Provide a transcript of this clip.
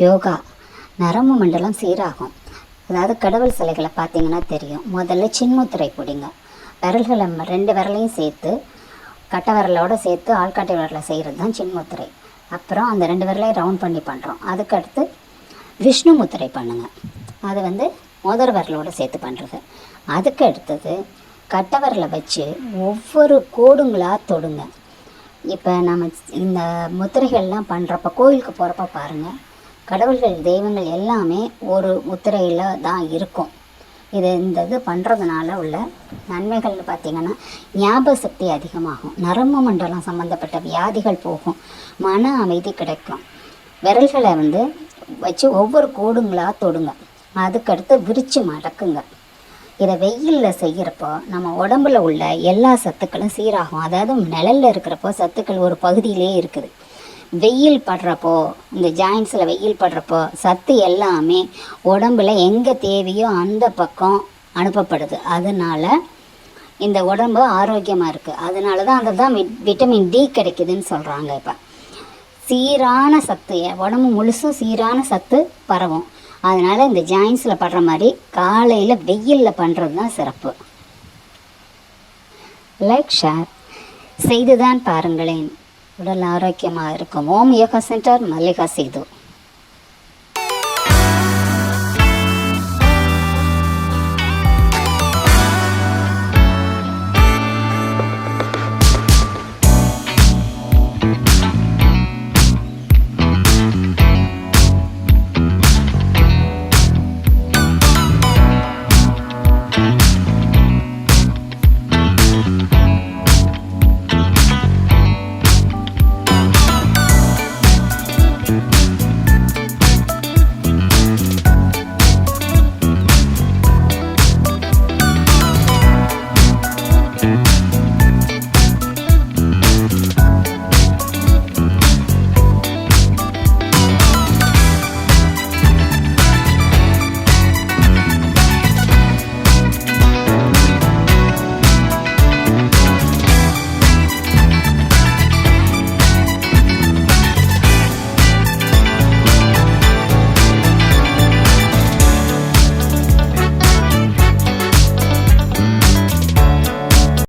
யோகா நரம்பு மண்டலம் சீராகும். அதாவது கடவுள் சிலைகளை பார்த்தீங்கன்னா தெரியும். முதல்ல சின்முத்திரை பிடிங்க. விரல்களை ரெண்டு விரலையும் சேர்த்து கட்டை விரலோட சேர்த்து ஆள்காட்டி விரலை செய்கிறது தான் சின்முத்திரை. அப்புறம் அந்த ரெண்டு விரலையும் ரவுண்ட் பண்ணி பண்ணுறோம் அதுக்கடுத்து விஷ்ணு முத்திரை பண்ணுங்க. அது வந்து முதல் விரலோடு சேர்த்து பண்ணுறது அதுக்கு அடுத்தது கட்டை விரலை வச்சு ஒவ்வொரு கோடுங்களாக தொடுங்க. இப்போ நம்ம இந்த முத்திரைகள்லாம் பண்ணுறப்ப கோயிலுக்கு போகிறப்ப பாருங்கள் கடவுள்கள் தெய்வங்கள் எல்லாமே ஒரு முத்திரையில் தான் இருக்கும். இது இந்த இது பண்ணுறதுனால உள்ள நன்மைகள்னு பார்த்திங்கன்னா ஞாபக சக்தி அதிகமாகும். நரம்பு மண்டலம் சம்மந்தப்பட்ட வியாதிகள் போகும். மன அமைதி கிடைக்கும். விரல்களை வந்து வச்சு ஒவ்வொரு கோடுங்களாக தொடுங்க. அதுக்கடுத்து விரித்து மடக்குங்க. இதை வெயிலில் செய்கிறப்போ நம்ம உடம்புல உள்ள எல்லா சத்துக்களும் சீராகும். அதாவது நிழலில் இருக்கிறப்போ சத்துக்கள் ஒரு பகுதியிலே இருக்குது. வெயில் படுறப்போ இந்த ஜாயின்ஸில் வெயில் படுறப்போ சத்து எல்லாமே உடம்பில் எங்கே தேவையோ அந்த பக்கம் அனுப்பப்படுது. அதனால் இந்த உடம்பு ஆரோக்கியமாக இருக்குது அதனால தான் அந்த தான் விட்டமின் டி கிடைக்குதுன்னு சொல்கிறாங்க இப்போ. சீரான சத்து உடம்பு முழுசும் சீரான சத்து பரவும். அதனால் இந்த ஜாயின்ஸில் படுற மாதிரி காலையில் வெயிலில் பண்ணுறது தான் சிறப்பு. லைக் ஷேர் செய்துதான் பாருங்களேன். உடல் ஆரோக்கியமாக இருக்கும்? ஓம் யோகா சென்டர் மல்லிகா சேது.